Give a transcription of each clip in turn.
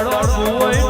દાડો સુવઈ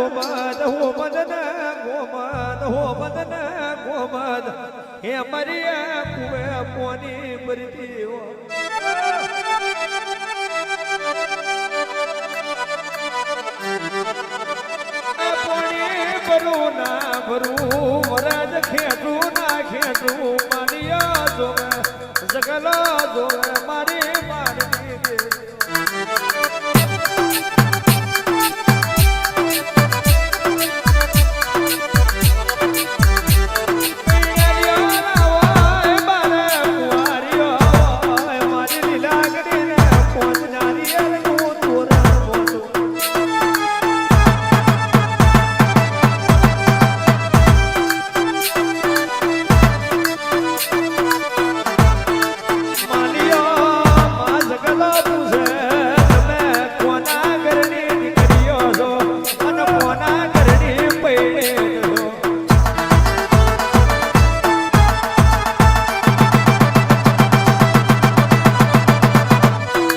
ગોમદ ગોમાદ, હો મદન, ગોમાદ. હે મરિયા કુવે પોની મરતી હો ભરું ના ભરું વરદ ખેતું ના ખેતું માનિયા જોવે જગલો જોવે